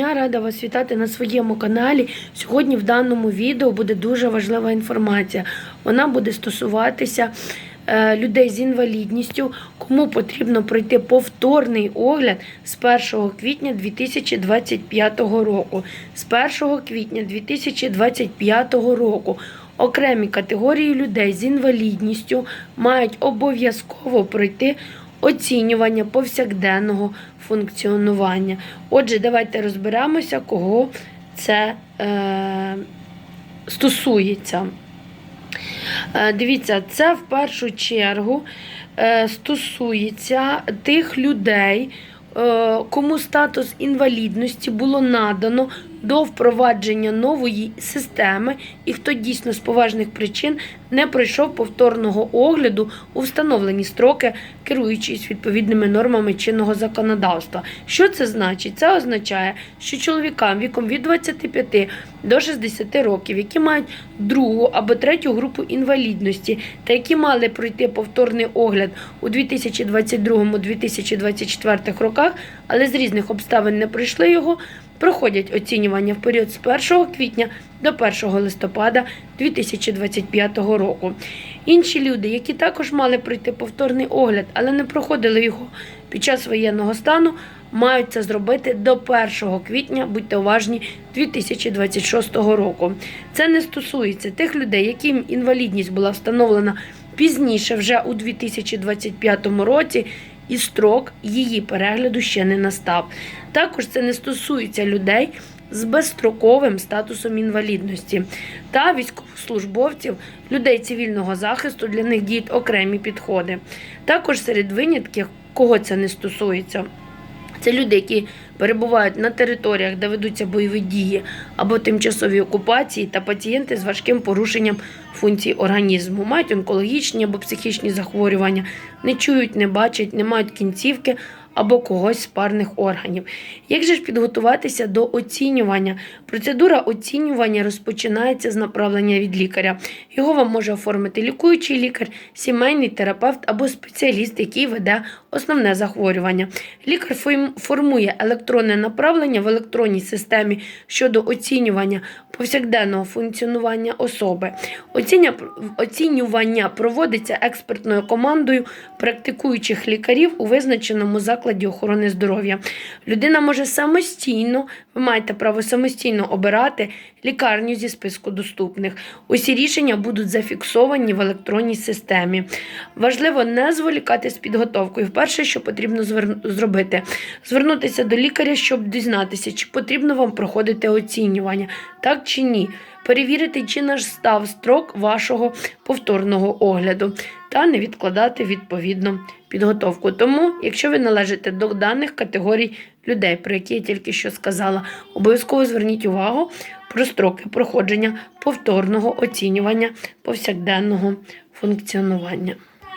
Я рада вас вітати на своєму каналі. Сьогодні в даному відео буде дуже важлива інформація. Вона буде стосуватися е, людей з інвалідністю, кому потрібно пройти повторний огляд з 1 квітня 2025 року. З 1 квітня 2025 року окремі категорії людей з інвалідністю мають обов'язково пройти оцінювання повсякденного функціонування. Отже, давайте розберемося, кого це е, стосується. Е, Дивіться, це в першу чергу е, стосується тих людей, е, кому статус інвалідності було надано до впровадження нової системи, і хто дійсно з поважних причин не пройшов повторного огляду у встановлені строки, керуючись відповідними нормами чинного законодавства. Що це значить? Це означає, що чоловікам віком від 25 до 60 років, які мають другу або третю групу інвалідності, та які мали пройти повторний огляд у 2022-2024 роках, але з різних обставин не пройшли його, проходять оцінювання в період з 1 квітня до 1 листопада 2025 року. Інші люди, які також мали пройти повторний огляд, але не проходили його під час воєнного стану, мають це зробити до 1 квітня, будьте уважні, 2026 року. Це не стосується тих людей, яким інвалідність була встановлена пізніше, вже у 2025 році, і строк її перегляду ще не настав. Також це не стосується людей з безстроковим статусом інвалідності та військовослужбовців, людей цивільного захисту, для них діють окремі підходи. Також серед винятків, кого це не стосується. Це люди, які перебувають на територіях, де ведуться бойові дії або тимчасові окупації, та пацієнти з важким порушенням функцій організму, мають онкологічні або психічні захворювання, не чують, не бачать, не мають кінцівки або когось з парних органів. Як же ж підготуватися до оцінювання? Процедура оцінювання розпочинається з направлення від лікаря. Його вам може оформити лікуючий лікар, сімейний терапевт або спеціаліст, який веде основне захворювання. Лікар формує електронне направлення в електронній системі щодо оцінювання повсякденного функціонування особи. Оцінювання проводиться експертною командою практикуючих лікарів у визначеному закладі охорони здоров'я. Людина може самостійно, ви маєте право самостійно обирати лікарню зі списку доступних. Усі рішення будуть зафіксовані в електронній системі. Важливо не зволікати з підготовкою. Вперше, що потрібно зробити, звернутися до лікаря, щоб дізнатися, чи потрібно вам проходити оцінювання, так чи ні. Перевірити, чи настав строк вашого повторного огляду, та не відкладати відповідно підготовку. Тому, якщо ви належите до даних категорій людей, про які я тільки що сказала, обов'язково зверніть увагу про строки проходження повторного оцінювання повсякденного функціонування.